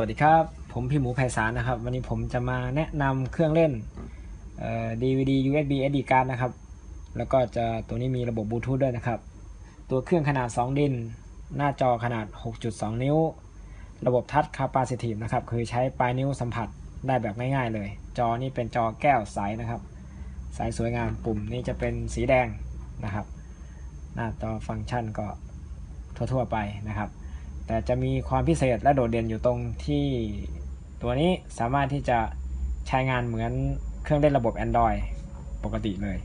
วัสดีครับ ผมพี่หมูไพศาลนะครับ วันนี้ผมจะมาแนะนำเครื่องเล่นเอ่อ DVD USB SD card นะครับ แล้วก็จะตัวนี้มีระบบบลูทูธด้วยนะครับ ตัวเครื่องขนาด 2 ดิน หน้าจอขนาด 6.2 นิ้ว ระบบทัชคาปาซิทีฟนะครับ คือใช้ปลายนิ้วสัมผัสได้แบบง่ายๆเลย จอนี่เป็นจอแก้วใสนะครับ ใสสวยงามปุ่มนี่จะเป็นสีแดงนะครับ หน้าจอฟังก์ชันก็ทั่วๆไปนะครับ แต่จะมีความพิเศษและโดดเด่นอยู่ตรงที่ตัวนี้สามารถที่จะใช้งานเหมือนเครื่องเล่นระบบ Android ปกติเลย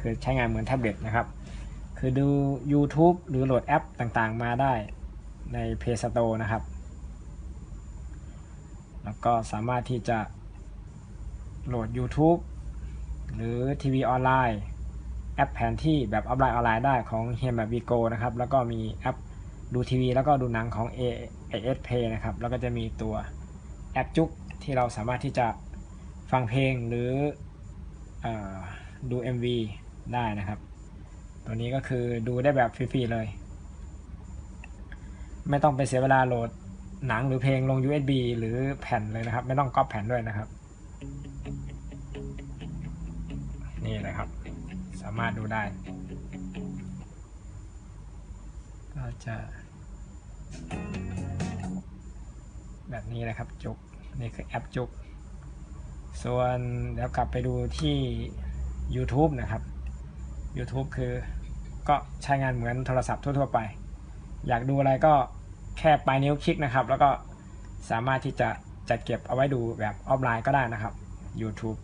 คือใช้งานเหมือนแท็บเล็ตนะครับ คือดู YouTube หรือโหลดแอปต่างๆ มาได้ใน Play Store นะครับ แล้วก็สามารถที่จะโหลด YouTube หรือทีวีออนไลน์ แอปแผนที่แบบออฟไลน์ออนไลน์ได้ของเฮียแบบวีโกนะครับ แล้วก็มีแอป ดูทีวีแล้วก็ดูหนังของ A s Play นะครับ แล้วก็จะมีตัวแอปจุกที่เราสามารถที่จะฟังเพลงหรือเอดู MV ได้นะครับ ตัวนี้ก็คือดูได้แบบฟรีๆเลย ไม่ต้องไปเสียเวลาโหลดหนังหรือเพลงลง USB หรือแผ่นเลยนะครับ ไม่ต้องก๊อปแผ่นด้วยนะครับ นี่เลยครับ สามารถดูได้ จะแบบนี้นะครับจุกนี่คือแอปจุก ส่วนเดี๋ยวกลับไปดูที่ YouTube นะครับ YouTube คือก็ใช้งานเหมือนโทรศัพท์ทั่ว ๆ ไป อยากดูอะไรก็แค่ปลายนิ้วคลิกนะครับ แล้วก็สามารถที่จะจัดเก็บเอาไว้ดูแบบออฟไลน์ก็ได้นะครับ YouTube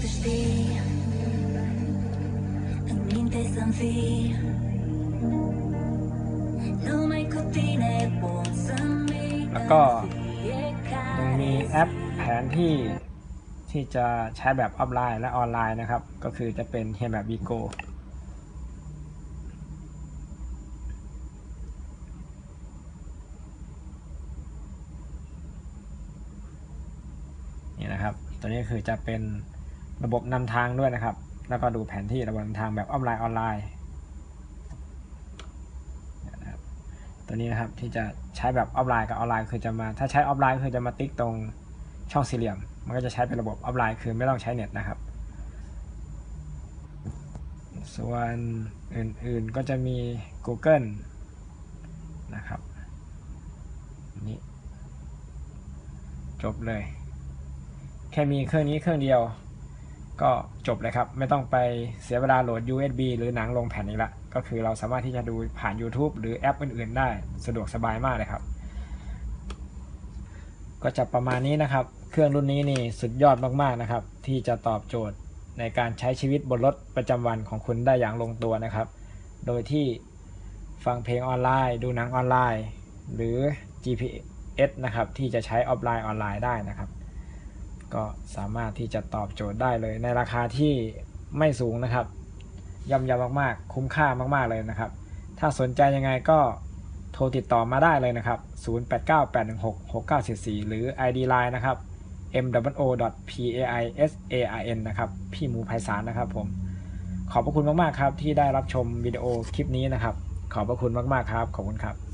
Duarte-te Minte să-mi fii Numai cu tine pot să-mi แล้วก็ยังมีแอปแผนที่ที่จะใช้แบบออฟไลน์และออนไลน์นะครับ ก็คือจะเป็นเฮียแบบวีโกนี่นะครับ ตัวนี้คือจะเป็น ระบบนำทางด้วยนะครับ แล้วก็ดูแผนที่ระบบนำทางแบบออฟไลน์ออนไลน์ตัวนี้นะครับที่จะใช้แบบออฟไลน์กับออนไลน์คือจะมาถ้าใช้ออฟไลน์คือจะมาติ๊กตรงช่องสี่เหลี่ยม มันก็จะใช้เป็นระบบออฟไลน์คือไม่ต้องใช้เน็ตนะครับ ส่วนอื่นๆก็จะมี Google นะครับนี่จบเลย แค่มีเครื่องนี้เครื่องเดียว ก็จบเลยครับ ไม่ต้องไปเสียเวลาโหลด USB หรือหนังลงแผ่นอีกละก็คือเราสามารถที่จะดูผ่าน YouTube หรือแอปอื่น ๆ ได้สะดวกสบายมากเลยครับ ก็จะประมาณนี้นะครับ เครื่องรุ่นนี้นี่สุดยอดมากๆนะครับ ที่จะตอบโจทย์ในการใช้ชีวิตบนรถประจำวันของคุณได้อย่างลงตัวนะครับ โดยที่ฟังเพลงออนไลน์ ดูหนังออนไลน์ หรือ GPS นะครับที่จะใช้ออฟไลน์ออนไลน์ได้นะครับ ก็สามารถที่จะตอบโจทย์ได้เลย ในราคาที่ไม่สูงนะครับย่อมเยาวมากๆ คุ้มค่ามากๆเลยนะครับ ถ้าสนใจยังไงก็โทรติดต่อมาได้เลยนะครับ 0898166944 หรือ ID Line นะครับ m w o p a i s a r n นะครับ พี่หมูไพศาลนะครับผม ขอบพระคุณมาก ๆ ครับ ที่ได้รับชมวิดีโอคลิปนี้นะครับ ขอบพระคุณมาก ๆ ครับ ขอบคุณครับ